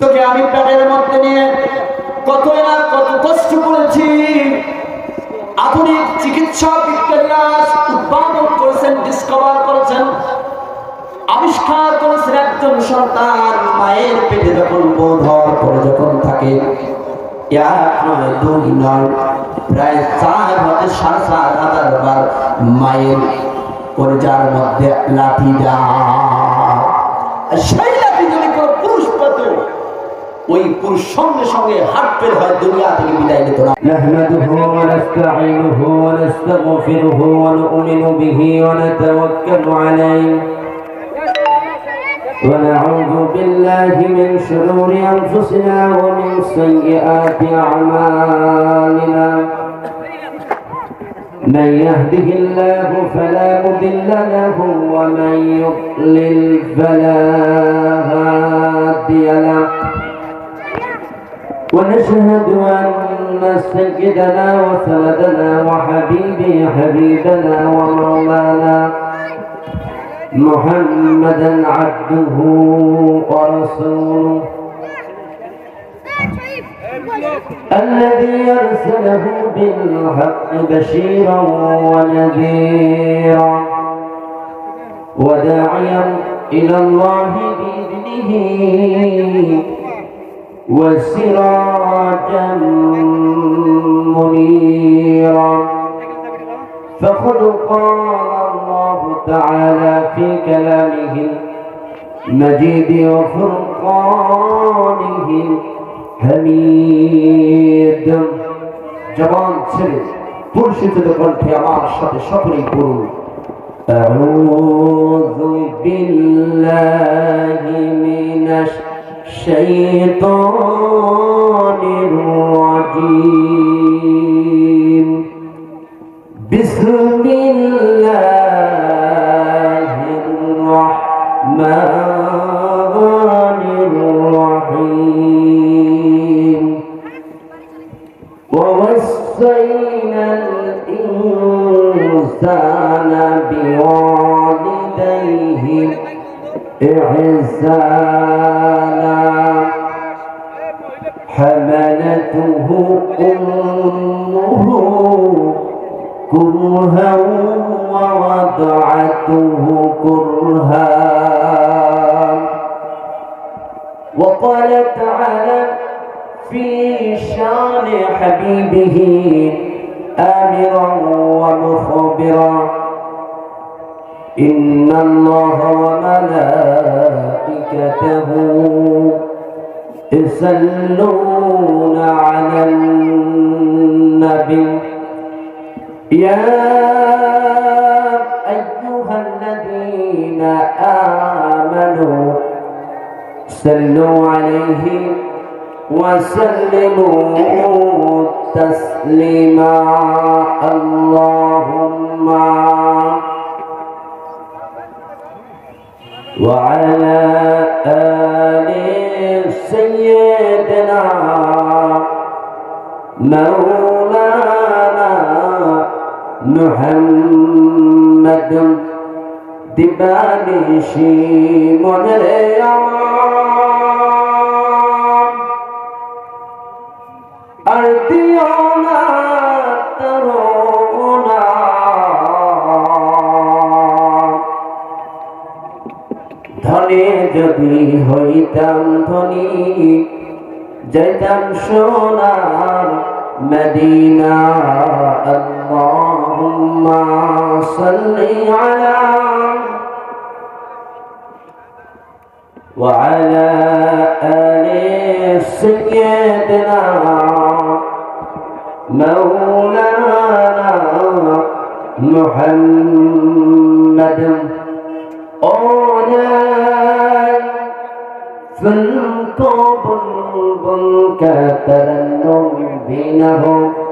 তোকে আমি পেটের মধ্যে নিয়ে কত না কত কষ্ট করেছি। আধুনিক চিকিৎসা বিজ্ঞানীরা উদ্ভাবন করেছেন ডিসকভার করেছেন, আবিষ্কার করেছেন একজন সন্তান মায়ের পেটে যখন বোধ পরে যখন থাকে। দুই নয়, প্রায় চার হাজার, সাড়ে চার হাজার বার মায়ের কলেজার মধ্যে লাঠি আর সেই লাঠি যদি কোনো পুরুষ পেত ওই পুরুষ সঙ্গে সঙ্গে হাট পের হয় দুনিয়া থেকে বিদায় নিত না نحمده ونستعينه ونستغفره ونؤمن به ونتوكل عليه ونعوذ بالله من شرور أنفسنا ومن سيئات أعمالنا من يهده الله فلا مضل له ومن يضلل فلا هادي له ونشهد أن سيدنا وسندنا وحبيبي حبيبنا ومولانا محمدا عبده ورسوله. الذي أرسله بالحق بشيرا ونذيرا. وداعيا إلى الله بإذنه. وسراجا منيرا فقد قال الله تعالى في كلامه المجيد وفرقانه الحميد জবান ছেড়ে পরিচিত কণ্ঠে আমার সাথে সকলেই করুন أعوذ بالله من الشيطان الرجيم كرها ووضعته كرها. وقال تعالى في شان حبيبه آمرا ومخبرا. إن الله وملائكته يصلون على النبي. يا أيها الذين آمنوا صلوا عليه وسلموا تسليما. اللهم وعلى آل سيدنا مولانا মোহাম্মদ দিবানিশি মনে রে আমার আর দিও না ধনে যদি হইতাম ধনি, যাইতাম সোনার মদিনা আল্লাহ। اللهم صل على وعلى آل سيدنا مولانا محمد. أولاد فلطب بنك ترنم بينهم.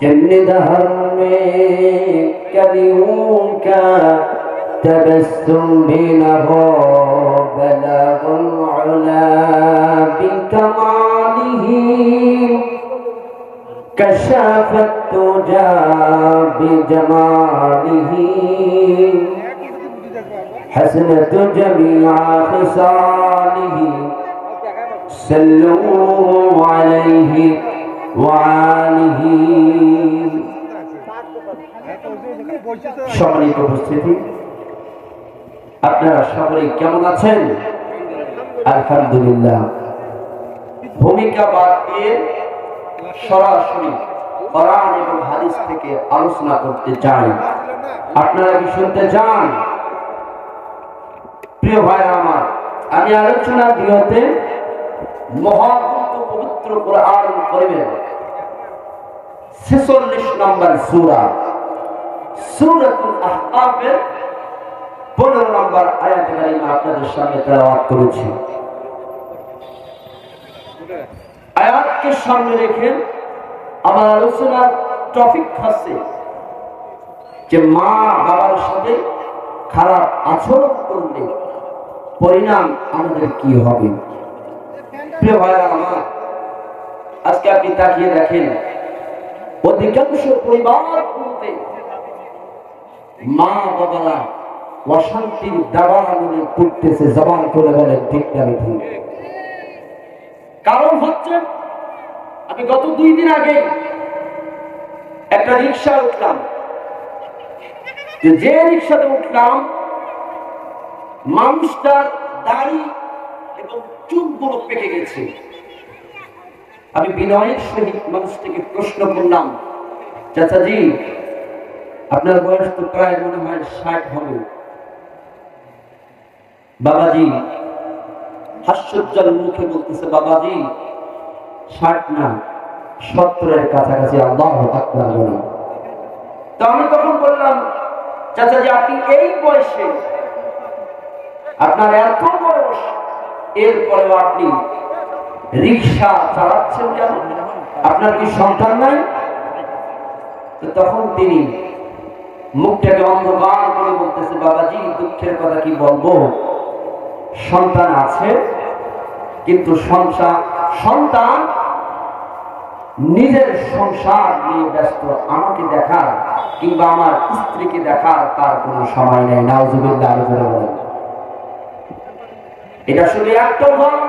كل دهرم كريمك تبستم بنه بلاغ العلا بكماله. كشفت تجا بجماله. حسنة جميع خصاله. سلوا عليه. وآله সম্মানিত উপস্থিতি আপনারা সকলে কেমন আছেন আলহামদুলিল্লাহ ভূমিকা বাদ দিয়ে সরাসরি কোরআন এবং হাদিস থেকে আলোচনা করতে চাই আপনারা কি শুনতে চান প্রিয় ভাইরা আমার আমি আলোচনা গৃহতে মহাগ্রন্থ পবিত্র কোরআন করিবেন ছেচল্লিশ নম্বর সূরা। সূরাতুল পনেরো নম্বর আপনাদের সামনে তেলাওয়াত করেছি। আয়াতকে সামনে রেখে আমার আলোচনার টপিক যে মা বাবার সাথে খারাপ আচরণ করলে পরিণাম আমাদের কি হবে? প্রিয় আমার আজকে আপনি তাকিয়ে দেখেন অধিকাংশ পরিবারগুলোতে মা বাবারা অশান্তির দাবা মনে করতেছে জবান করে বলেন, ঠিক কারণ হচ্ছে, আমি গত দুই দিন আগে একটা রিক্সা উঠলাম। যে রিক্সাতে উঠলাম, মানুষটার দাড়ি এবং চুলগুলো পেকে গেছে। আমি বিনয়ের সহিত মানুষটাকে প্রশ্ন করলাম, চাচাজি, আপনার বয়স তো প্রায় মনে হয় ষাট হবে। বাবাজি, হাস্যোজ্জ্বল মুখে বলতেছে, বাবাজি, ষাট না, সত্তরের কাছাকাছি আল্লাহ আকবার বলেন তো আমি তখন বললাম, চাচাজি, আপনি এই বয়সে আপনার এত বয়স, এরপরেও আপনি রিক্সা চালাচ্ছেন কেন? আপনার কি সন্তান নাই? তখন তিনি মুখটাকে অন্ধকার করে বলতেছে, বাবাজি, দুঃখের কথা কি বলব? সন্তান আছে, কিন্তু সংসার, সন্তান নিজের সংসার নিয়ে ব্যস্ত। আমাকে দেখার কিংবা আমার স্ত্রীকে দেখার তার কোনো সময় নেই। করে এটা শুধু একটা উদাহরণ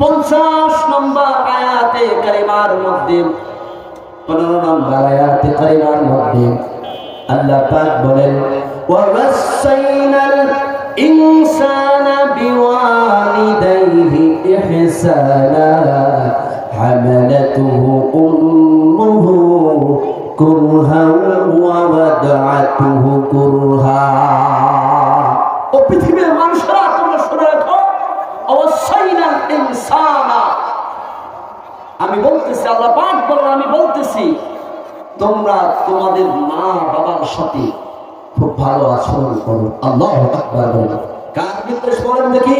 50 নম্বর আয়াতে কারিমার মধ্যে 15 নম্বর আয়াতে কারিমার মধ্যে আল্লাহ পাক বলেন ووصينا الإنسان بوالديه إحسانا حملته أمه كرها ووضعته كرها বলতেছি তোমরা তোমাদের মা বাবার সাথে খুব ভালো আচরণ করো। আল্লাহ কার নির্দেশ বলেন দেখি?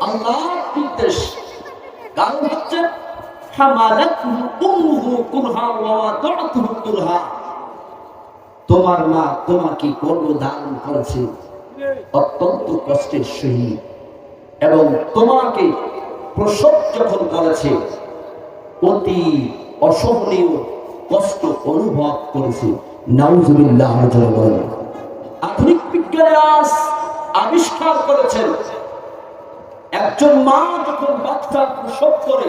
আল্লাহ নির্দেশ। কারণ হচ্ছে তোমার মা তোমাকে করেছে। অত্যন্ত কষ্টের সহিত। এবং তোমাকে প্রসব যখন করেছে, অতি অসহনীয় কষ্ট অনুভব করেছে। আধুনিক বিজ্ঞানী আজ আবিষ্কার করেছেন। একজন মা যখন বাচ্চা প্রসব করে,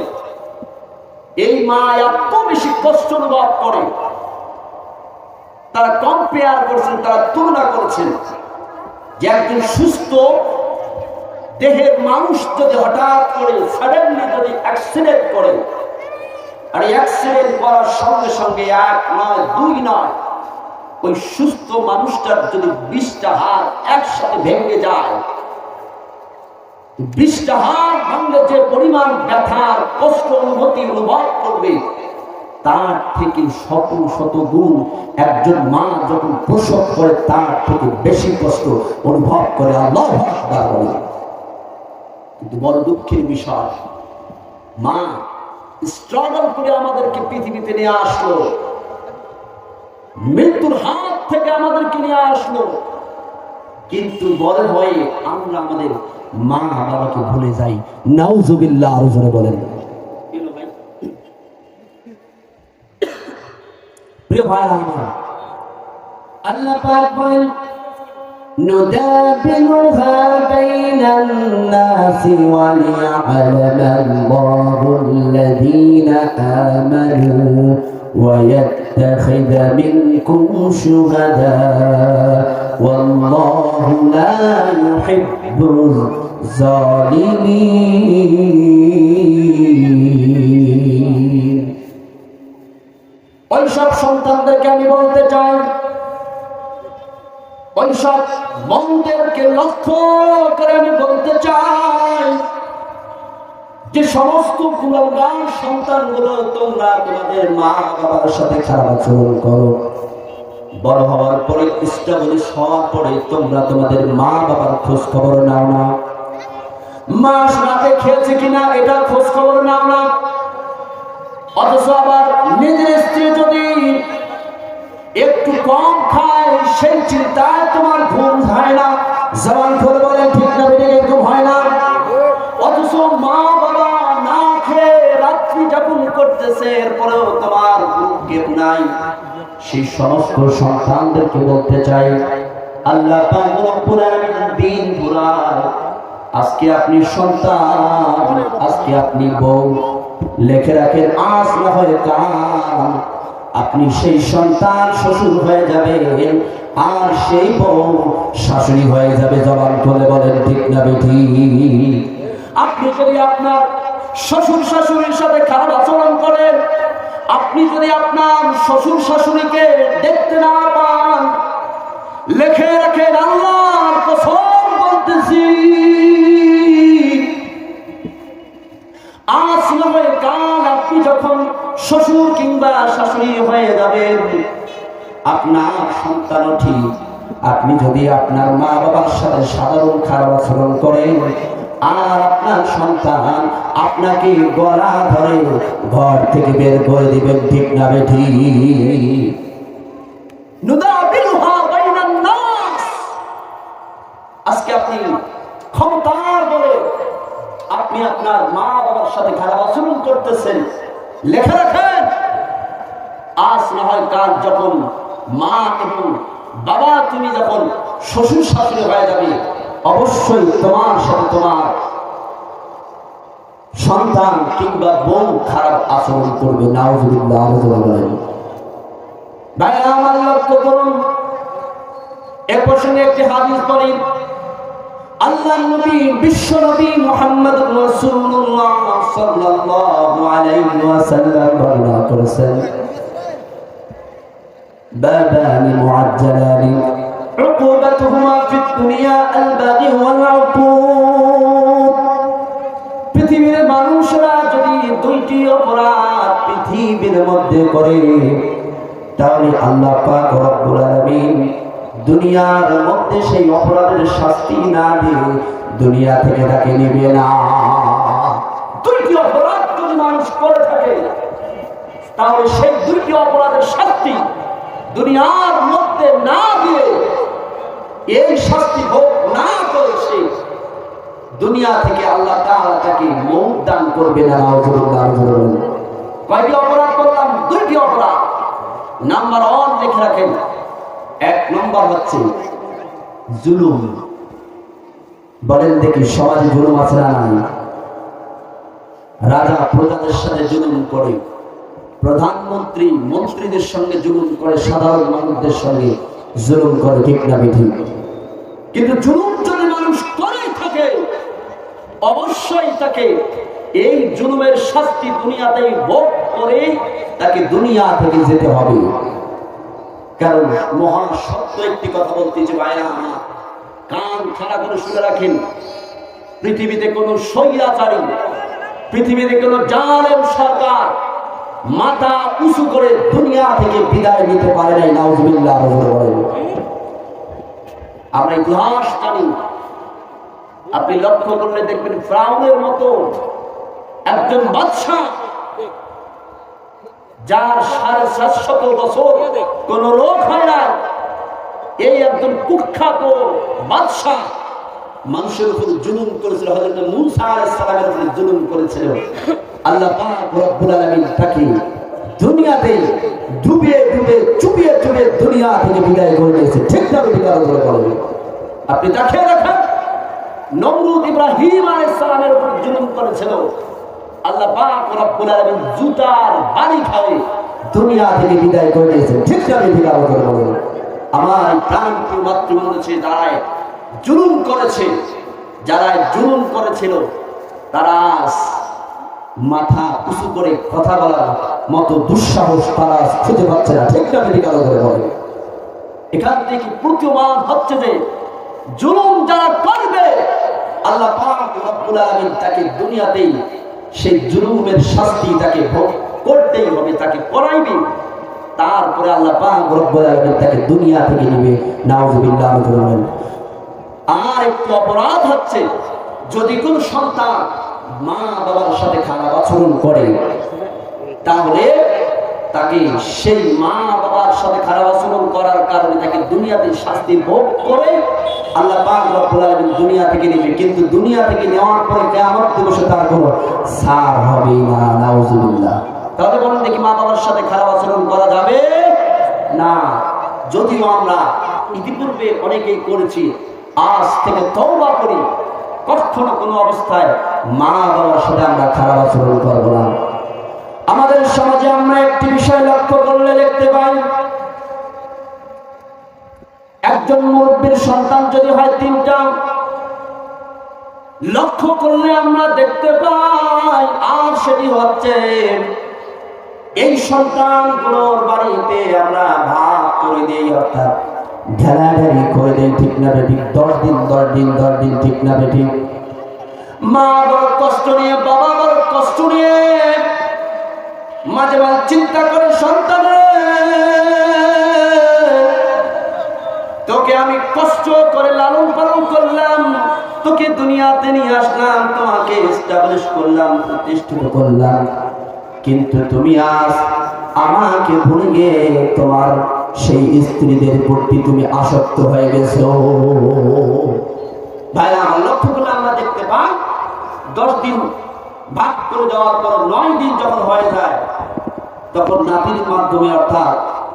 এই মা এত বেশি কষ্ট অনুভব করে, তারা কম্পেয়ার করছেন, তারা তুলনা করছেন যে একজন সুস্থ দেহের মানুষ যদি হঠাৎ করে সাডেনলি যদি অ্যাক্সিডেন্ট করে আর অ্যাক্সিডেন্ট করার সঙ্গে সঙ্গে এক নয়, দুই নয়, ওই সুস্থ মানুষটার যদি বিশটা হাত একসাথে ভেঙে যায়, বিশটা হাত ভাঙলে যে পরিমাণ ব্যথার, কষ্ট অনুভূতি অনুভব করবে, তার থেকে শত শত গুণ একজন মা যখন প্রসব করে, তার থেকে বেশি কষ্ট অনুভব করে আল্লাহ কিন্তু বড় দুঃখের বিষয়, মা স্ট্রাগল করে আমাদেরকে পৃথিবীতে নিয়ে আসলো। মৃত্যুর হাত থেকে আমাদেরকে নিয়ে আসলো। কিন্তু বড় হয়ে, আমরা আমাদের মা বাবাকে ভুলে যাই। নাউজুবিল্লাহ, আরও জোরে বলেন। প্রিয় ভাই আল্লাহ পাক বলেন ندابرها بين الناس وليعلم الله الذين آمنوا ويتخذ منكم شهداء والله لا يحب الظالمين ওইসব সন্তানদেরকে আমি বলতে চাই লক্ষ্য করে আমি বলতে চাই যে সমস্ত সন্তানগুলো, তোমরা তোমাদের মা বাবার সাথে করো। বড় পরে পরে তোমরা তোমাদের মা বাবার খোঁজ খবর নাও না। মাস রাতে খেয়েছে কিনা, এটা খোঁজ খবর নাও না। অথচ আবার নিজের স্ত্রী যদি একটু কম খায়, সেই চিন্তায় তোমার ঘুম হয় না। জবান করে বলে ঠিক না বেড়ে ঘুম হয় না। অথচ মা বাবা না খেয়ে রাত্রি যাপন করতেছে, এরপরেও তোমার ঘুম কেউ নাই। সেই সমস্ত সন্তানদেরকে বলতে চাই, আল্লাহ দিন পুরায় আজকে আপনি সন্তান, আজকে আপনি বউ, লেখে রাখেন, আজ না হয় কান আপনি সেই সন্তান শ্বশুর হয়ে যাবেন আর সেই বউ শাশুড়ি হয়ে যাবে, জবান করে বলেন, ঠিক না বেঠি। আপনি যদি আপনার শ্বশুর শাশুড়ির সাথে খারাপ আচরণ করেন, আপনি যদি আপনার শ্বশুর শাশুড়িকে দেখতে না পান, লেখে রাখেন আল্লাহর কসম বলতেছি। আজ না কাল আপনি যখন শ্বশুর কিংবা শাশুড়ি হয়ে যাবেন, আপনার সন্তানও ঠিক। আপনি যদি আপনার মা বাবার সাথে সাধারণ খারাপ আচরণ করেন, আর আপনার সন্তান আপনাকে গলা ধরে ঘর থেকে বের করে দিবেন, ঠিক না বেঠি আজকে আপনি ক্ষমতার বলে আপনি আপনার মা বাবার সাথে খারাপ আচরণ করতেছেন। লেখা রাখেন। আজ না হয় কাল যখন মা এবং বাবা তুমি যখন শ্বশুর শাশুড়ি হয়ে যাবে, অবশ্যই তোমার সাথে তোমার সন্তান কিংবা বোন খারাপ আচরণ করবে। নাউজুবিল্লাহ ভাই আমার লক্ষ্য করুন। এ প্রসঙ্গে একটি হাদিস বলেন আল্লাহ নবী বিশ্ব নবী মুহাম্মদ রাসূলুল্লাহ সাল্লাল্লাহু আলাইহি ওয়াসাল্লাম বর্ণনা করেছেন بابان معجلان عقوبتهما في الدنيا البغي والعقوق পৃথিবীর মানুষরা যদি দুইটি অপরাধ পৃথিবীর মধ্যে করে তাহলে আল্লাহ পাক রব্বুল আলামিন দুনিয়ার মধ্যে সেই অপরাধের শাস্তি না দিয়ে দুনিয়া থেকে তাকে নেবে না। দুইটি অপরাধ যদি মানুষ করে থাকে, তাহলে সেই দুইটি অপরাধের শাস্তি দুনিয়ার মধ্যে না দিয়ে এই শাস্তি ভোগ না করে সে দুনিয়া থেকে আল্লাহ তাআলা তাকে মৌত দান করবে না কয়টি অপরাধ করলাম? দুইটি অপরাধ। নাম্বার ওয়ান, লিখে রাখেন এক নম্বর হচ্ছে জুলুম। বলেন দেখি, সমাজে জুলুম আছে না রাজা প্রজাদের সাথে জুলুম করে, প্রধানমন্ত্রী মন্ত্রীদের সঙ্গে জুলুম করে, সাধারণ মানুষদের সঙ্গে জুলুম করে, ঠিক না বেঠিক কিন্তু জুলুম যদি মানুষ করে থাকে, অবশ্যই তাকে এই জুলুমের শাস্তি দুনিয়াতেই ভোগ করে তাকে দুনিয়া থেকে যেতে হবে। কারণ মহান সত্য একটি কথা বলতে যে ভাইরা আমার কান খাড়া করে শুনে রাখেন। পৃথিবীতে কোন স্বৈরাচারী, পৃথিবীতে কোন জালেম সরকার মাথা উঁচু করে দুনিয়া থেকে বিদায় নিতে পারে নাই, নাউজুবিল্লাহ আমরা ইতিহাস জানি। আপনি লক্ষ্য করলে দেখবেন ফ্রাউনের মতো একজন বাদশাহ যার সাড়ে সাতশত বছর কোন রোগ হয় না এই একজন কুখ্যাত বাদশাহ মানুষের উপর জুলুম করেছিল, হযরত মূসা আলাইহিস সালামের উপর জুলুম করেছিল। আল্লাহ পাক রব্বুল আলামিন তাকে দুনিয়াতে ডুবিয়ে ডুবে চুবিয়ে চুবিয়ে দুনিয়া থেকে বিদায় করে দিয়েছে। ঠিক না বিদায় করে বলে আপনি দেখে দেখেন, নমরুদ ইব্রাহিম আলাইহিস সালামের উপর জুলুম করেছিল। আল্লাহ পাক রব্বুল আলামিন জুতার বাড়ি খাওয়ে দুনিয়া থেকে বিদায় করে দিয়েছে ঠিক না বিদায় করে আমার প্রাণ মাতৃবন্ধু দাঁড়ায় জুলুম করেছে যারা জুলুম করেছিল তারা মাথা উঁচু করে কথা বলার মতো দুঃসাহস তারা খুঁজে পাচ্ছে না। ঠিক না মেডিকেল করে এখান থেকে প্রতীয়মান হচ্ছে যে জুলুম যারা করবে আল্লাহ পাক রব্বুল আলামিন তাকে দুনিয়াতেই সেই জুলুমের শাস্তি তাকে ভোগ করতেই হবে, তাকে করাইবে তারপরে আল্লাহ তাকে দুনিয়া থেকে নিবে। নাউজুবিল্লাহ বলেন। আর একটু অপরাধ হচ্ছে, যদি কোন সন্তান মা বাবার সাথে খারাপ আচরণ করে, তাহলে তাকে সেই মা বাবার সাথে খারাপ আচরণ করার কারণে তাকে দুনিয়াতে শাস্তি ভোগ করে আল্লাহ পাক রব্বুল আলামিন দুনিয়া থেকে নেবে। কিন্তু দুনিয়া থেকে নেওয়ার পরে কিয়ামত দিবসে তার কোনো সার হবে না, নাউজুবিল্লাহ। তাহলে বলেন দেখি মা বাবার সাথে খারাপ আচরণ করা যাবে না? যদিও আমরা ইতিপূর্বে অনেকেই করেছি, আজ থেকে তওবা করি, কখনো কোনো অবস্থায় মা বাবার সাথে আমরা খারাপ আচরণ করব না। আমাদের সমাজে আমরা একটি বিষয় লক্ষ্য করলে দেখতে পাই, একজন মুরব্বীর সন্তান যদি হয় তিনটা, লক্ষ্য করলে আমরা দেখতে পাই, আর সেটি হচ্ছে এই সন্তানগুলোর বাড়িতে আমরা ভাগ করে দিই, অর্থাৎ ঢেলাঢেলি করে দেই, ঠিক না বেঠিক দশ দিন দশ দিন দশ দিন, ঠিক না বেঠিক মা বড় কষ্ট নিয়ে, বাবা বড় কষ্ট নিয়ে মাঝে মাঝে চিন্তা করে সন্তানের তোকে আমি কষ্ট করে লালন পালন করলাম, তোকে দুনিয়াতে নিয়ে আসলাম, তোমাকে এস্টাবলিশ করলাম, প্রতিষ্ঠিত করলাম। কিন্তু তুমি আজ আমাকে ভুলে গিয়ে তোমার সেই স্ত্রীদের প্রতি তুমি আসক্ত হয়ে গেছো। ভাই আমার লক্ষ্য করলে আমরা দেখতে পাই। দশ দিন ভাগ করে দেওয়ার পর নয় দিন যখন হয়ে যায়, তখন নাতির মাধ্যমে অর্থাৎ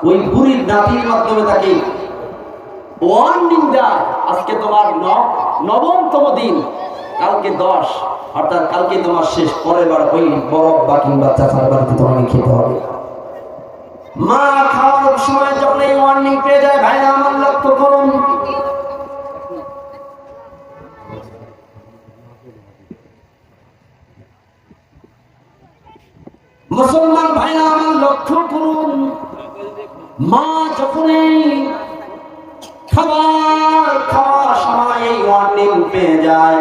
ওই বুড়ির নাতির মাধ্যমে তাকে ওয়ার্নিং দেয় আজকে তোমার নবমতম দিন, কালকে দশ, অর্থাৎ কালকে তোমার শেষ পরের বার ওই বরফ বা কিংবা চাচার বাড়িতে তোমাকে খেতে হবে। মা খাওয়ার সময় যখন এই ওয়ার্নিং পেয়ে যায় ভাই আমার লক্ষ্য করুন। মুসলমান ভাই আমার লক্ষ্য করুন। মা যখনই খাবার খাওয়ার সময় এই ওয়ার্নিং পেয়ে যায়,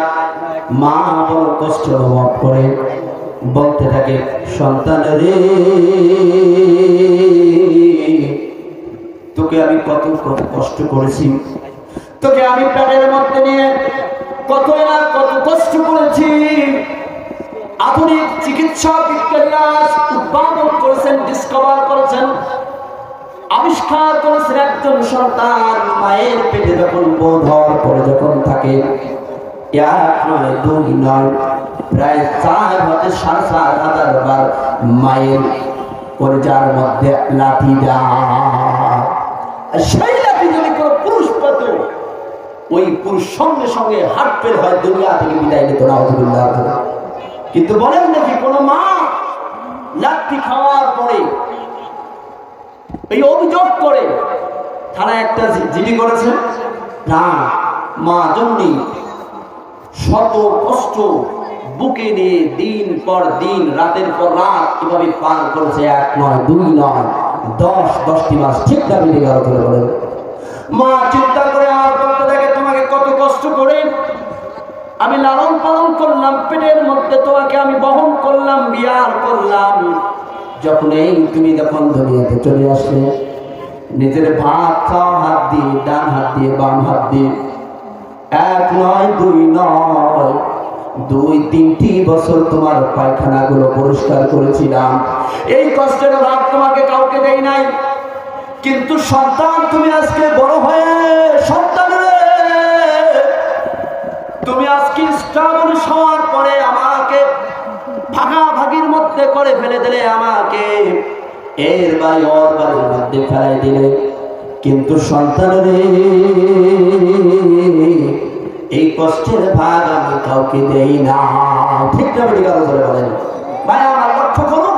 মা বড় কষ্ট অনুভব করে। বলতে থাকে, সন্তান রে, তোকে আমি কত কত কষ্ট করেছি। তোকে আমি পেটের মধ্যে নিয়ে কত কত কষ্ট করেছি। আধুনিক চিকিৎসা বিজ্ঞানীরা উদ্ভাবন করেছেন ডিসকভার করেছেন। আবিষ্কার করেছেন একজন সন্তান, মায়ের পেটে যখন বোধ পরে যখন থাকে, এক নয়, দুই নয়, প্রায় চার সাড়ে চার হাজার বার মায়ের মধ্যে লাঠি সেই লাঠি যদি কোনো পুরুষ পেত, ওই পুরুষ সঙ্গে সঙ্গে হাট ফেল হয়, দুনিয়া থেকে বিদায় নিত না কিন্তু বলেন নাকি কোনো মা লাঠি খাওয়ার পরে এই অভিযোগ করে থানায় একটা জিডি করেছে, না, মা জন্যই শত কষ্ট বুকে নিয়ে দিন পর দিন, রাতের পর রাত কীভাবে পার করেছে এক নয়, দুই নয়, দশ, দশটি মাস, ঠিক না মিলে গেল মা চিন্তা করে আর বলতে থাকে, তোমাকে কত কষ্ট করে আমি লালন পালন করলাম, পেটের মধ্যে তোমাকে আমি বহন করলাম, বিয়ার করলাম। যখন এই তুমি যখন দুনিয়াতে চলে আসলে, নিজের ভাত খাওয়া হাত দিয়ে, ডান হাত দিয়ে, বাম হাত দিয়ে। এক নয়, দুই নয়, দুই তিনটি বছর তোমার পায়খানাগুলো পরিষ্কার করেছিলাম। এই কষ্টের ভাগ তোমাকে কাউকে দেই নাই। কিন্তু সন্তান তুমি আজকে বড় হয়ে স্টাবল হওয়ার পরে আমাকে ভাগাভাগির মধ্যে করে ফেলে দিলে আমাকে। এর বাড়ি ওর বাড়ির মধ্যে ফেলাই দিলে। কিন্তু সন্তান রে এই কষ্টের ভাগ আমি কাউকে দেই না। ঠিক না ভাই, আমার লক্ষ্য করুন।